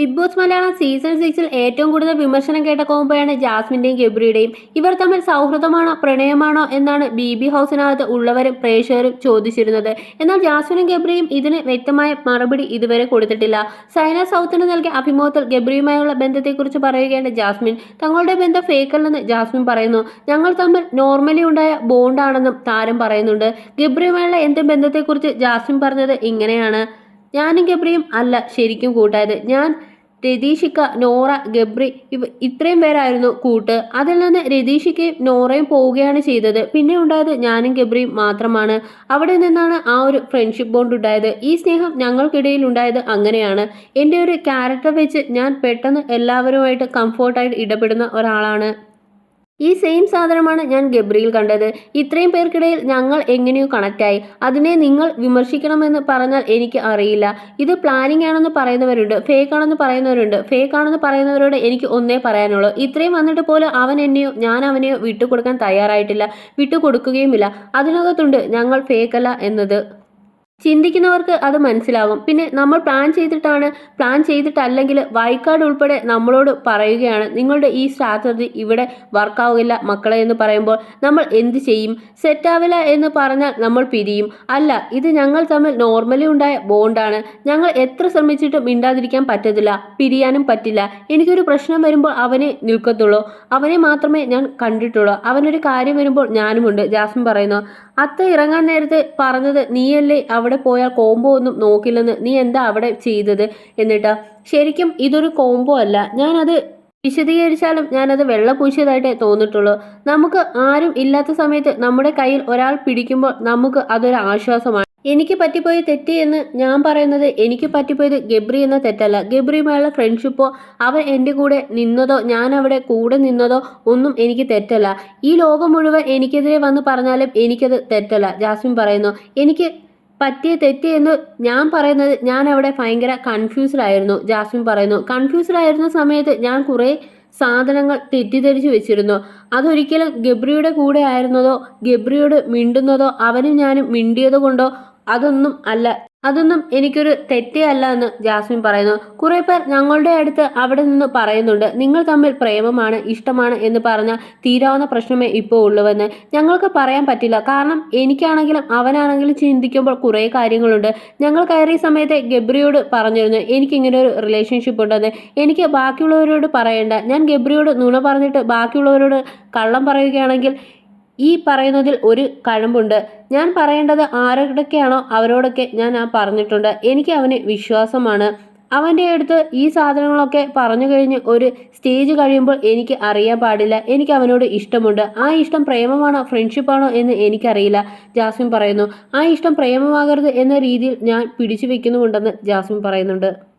Big boss Malayalam season സിക്സിൽ ഏറ്റവും കൂടുതൽ വിമർശനം കേട്ട കോമ്പയാണ് ജാസ്മിന്റെയും ഗബ്രിയുടെയും. ഇവർ തമ്മിൽ സൗഹൃദമാണോ പ്രണയമാണോ എന്നാണ് ബി ബി ഹൗസിനകത്ത് ഉള്ളവരും പ്രേക്ഷകരും ചോദിച്ചിരുന്നത്. എന്നാൽ ജാസ്മിനും ഗബ്രിയും ഇതിന് വ്യക്തമായ മറുപടി ഇതുവരെ കൊടുത്തിട്ടില്ല. സൈന സൗത്തിന് നൽകിയ അഭിമുഖത്തിൽ ഗബ്രിയുമായുള്ള ബന്ധത്തെക്കുറിച്ച് പറയുകയാണ് ജാസ്മിൻ. തങ്ങളുടെ ബന്ധം ഫേക്കല്ലെന്ന് ജാസ്മിൻ പറയുന്നു. ഞങ്ങൾ തമ്മിൽ നോർമലി ഉണ്ടായ ബോണ്ടാണെന്നും താരം പറയുന്നുണ്ട്. ഗബ്രിയുമായുള്ള എന്ത് ബന്ധത്തെക്കുറിച്ച് ജാസ്മിൻ പറഞ്ഞത് ഇങ്ങനെയാണ്. ഞാനും ഗബ്രിയും അല്ല ശരിക്കും കൂട്ടായത്. ഞാൻ രതീഷിക്ക നോറ ഗബ്രി ഇവ ഇത്രയും പേരായിരുന്നു കൂട്ട്. അതിൽ നിന്ന് രതീഷിക്കയും നോറയും പോവുകയാണ് ചെയ്തത്. പിന്നെ ഉണ്ടായത് ഞാനും ഗബ്രിയും മാത്രമാണ്. അവിടെ നിന്നാണ് ആ ഒരു ഫ്രണ്ട്ഷിപ്പ് ബോണ്ട് ഉണ്ടായത്. ഈ സ്നേഹം ഞങ്ങൾക്കിടയിൽ ഉണ്ടായത് അങ്ങനെയാണ്. എന്റെ ഒരു ക്യാരക്ടർ വെച്ച് ഞാൻ പെട്ടെന്ന് എല്ലാവരുമായിട്ട് കംഫോർട്ടായിട്ട് ഇടപെടുന്ന ഒരാളാണ്. ഈ സെയിം സാധനമാണ് ഞാൻ ഗബ്രിയിൽ കണ്ടത്. ഇത്രയും പേർക്കിടയിൽ ഞങ്ങൾ എങ്ങനെയോ കണക്റ്റായി അതിനെ നിങ്ങൾ വിമർശിക്കണമെന്ന് പറഞ്ഞാൽ എനിക്ക് അറിയില്ല. ഇത് പ്ലാനിങ് ആണെന്ന് പറയുന്നവരുണ്ട് ഫേക്ക് ആണെന്ന് പറയുന്നവരുണ്ട് ഫേക്ക് ആണെന്ന് പറയുന്നവരോട് എനിക്ക് ഒന്നേ പറയാനുള്ളൂ. ഇത്രയും വന്നിട്ട് പോലും അവൻ എന്നെയോ ഞാൻ അവനെയോ വിട്ടുകൊടുക്കാൻ തയ്യാറായിട്ടില്ല വിട്ടുകൊടുക്കുകയുമില്ല. അതിനകത്തുണ്ട് ഞങ്ങൾ ഫേക്കല്ല എന്നത്. ചിന്തിക്കുന്നവർക്ക് അത് മനസ്സിലാകും പിന്നെ നമ്മൾ പ്ലാൻ ചെയ്തിട്ടാണ് പ്ലാൻ ചെയ്തിട്ടല്ലെങ്കിൽ വായിക്കാട് ഉൾപ്പെടെ നമ്മളോട് പറയുകയാണ് നിങ്ങളുടെ ഈ സ്ട്രാറ്റജി ഇവിടെ വർക്കാവില്ല മക്കളെ എന്ന് പറയുമ്പോൾ നമ്മൾ എന്ത് ചെയ്യും? സെറ്റാവില്ല എന്ന് പറഞ്ഞാൽ നമ്മൾ പിരിയും. അല്ല ഇത് ഞങ്ങൾ തമ്മിൽ നോർമലി ഉണ്ടായ ബോണ്ടാണ് ഞങ്ങൾ എത്ര ശ്രമിച്ചിട്ടും മിണ്ടാതിരിക്കാൻ പറ്റത്തില്ല പിരിയാനും പറ്റില്ല. എനിക്കൊരു പ്രശ്നം വരുമ്പോൾ അവനെ നിൽക്കത്തുള്ളൂ. അവനെ മാത്രമേ ഞാൻ കണ്ടിട്ടുള്ളൂ. അവനൊരു കാര്യം വരുമ്പോൾ ഞാനുമുണ്ട് ജാസ്മിൻ പറയുന്നു. അത്ത ഇറങ്ങാൻ നേരത്തെ പറഞ്ഞത് നീയല്ലേ? അവിടെ പോയാൽ കോംബോ ഒന്നും നോക്കില്ലെന്ന് നീ എന്താ അവിടെ ചെയ്തത് എന്നിട്ട്? ശരിക്കും ഇതൊരു കോംബോ അല്ല. ഞാനത് വിശദീകരിച്ചാലും ഞാനത് വെള്ള പൂശിയതായിട്ടേ തോന്നിട്ടുള്ളൂ നമുക്ക് ആരും ഇല്ലാത്ത സമയത്ത് നമ്മുടെ കയ്യിൽ ഒരാൾ പിടിക്കുമ്പോൾ നമുക്ക് അതൊരു ആശ്വാസമാണ് എനിക്ക് പറ്റിപ്പോയ തെറ്റ് എന്ന് ഞാൻ പറയുന്നത് എനിക്ക് പറ്റിപ്പോയത് ഗബ്രി എന്ന തെറ്റല്ല. ഗബ്രിയുമായുള്ള ഫ്രണ്ട്ഷിപ്പോ അവൻ എന്റെ കൂടെ നിന്നതോ ഞാൻ അവിടെ കൂടെ നിന്നതോ ഒന്നും എനിക്ക് തെറ്റല്ല. ഈ ലോകം മുഴുവൻ എനിക്കെതിരെ വന്ന് പറഞ്ഞാലും എനിക്കത് തെറ്റല്ല. ജാസ്മിൻ പറയുന്നു എനിക്ക് പറ്റിയ തെറ്റിയെന്ന് എന്ന് ഞാൻ പറയുന്നത് ഞാൻ അവിടെ ഭയങ്കര കൺഫ്യൂസ്ഡ് ആയിരുന്നു. ജാസ്മിൻ പറയുന്നു കൺഫ്യൂസ്ഡ് ആയിരുന്ന സമയത്ത് ഞാൻ കുറേ സാധനങ്ങൾ തെറ്റിദ്ധരിച്ചു വെച്ചിരുന്നു. അതൊരിക്കലും ഗബ്രിയുടെ കൂടെ ആയിരുന്നതോ ഗബ്രിയോട് മിണ്ടുന്നതോ അവനും ഞാനും മിണ്ടിയത് കൊണ്ടോ അതൊന്നും അല്ല. അതൊന്നും എനിക്കൊരു തെറ്റേ അല്ല എന്ന് ജാസ്മിൻ പറയുന്നു. കുറെ പേർ ഞങ്ങളുടെ അടുത്ത് അവിടെ നിന്ന് പറയുന്നുണ്ട് നിങ്ങൾ തമ്മിൽ പ്രേമമാണ് ഇഷ്ടമാണ് എന്ന് പറഞ്ഞ തീരാവുന്ന പ്രശ്നമേ ഇപ്പോൾ ഉള്ളുവെന്ന്. ഞങ്ങൾക്ക് പറയാൻ പറ്റില്ല. കാരണം എനിക്കാണെങ്കിലും അവനാണെങ്കിലും ചിന്തിക്കുമ്പോൾ കുറേ കാര്യങ്ങളുണ്ട്. ഞങ്ങൾ കയറിയ സമയത്ത് ഗബ്രിയോട് പറഞ്ഞിരുന്നു എനിക്ക് ഇങ്ങനെ ഒരു റിലേഷൻഷിപ്പ് ഉണ്ടെന്ന്. എനിക്ക് ബാക്കിയുള്ളവരോട് പറയേണ്ട. ഞാൻ ഗബ്രിയോട് നുണ പറഞ്ഞിട്ട് ബാക്കിയുള്ളവരോട് കള്ളം പറയുകയാണെങ്കിൽ ഈ പറയുന്നതിൽ ഒരു കഴമ്പുണ്ട്. ഞാൻ പറയേണ്ടത് ആരോടൊക്കെയാണോ അവരോടൊക്കെ ഞാൻ ആ പറഞ്ഞിട്ടുണ്ട്. എനിക്ക് അവന് വിശ്വാസമാണ്. അവന്റെ അടുത്ത് ഈ സാധനങ്ങളൊക്കെ പറഞ്ഞു കഴിഞ്ഞ് ഒരു സ്റ്റേജ് കഴിയുമ്പോൾ എനിക്ക് അറിയാൻ പാടില്ല. എനിക്ക് അവനോട് ഇഷ്ടമുണ്ട്. ആ ഇഷ്ടം പ്രേമമാണോ ഫ്രണ്ട്ഷിപ്പാണോ എന്ന് എനിക്കറിയില്ല ജാസ്മിൻ പറയുന്നു. ആ ഇഷ്ടം പ്രേമമാകരുത് എന്ന രീതിയിൽ ഞാൻ പിടിച്ചു വെക്കുന്നുമുണ്ടെന്ന് ജാസ്മിൻ പറയുന്നുണ്ട്.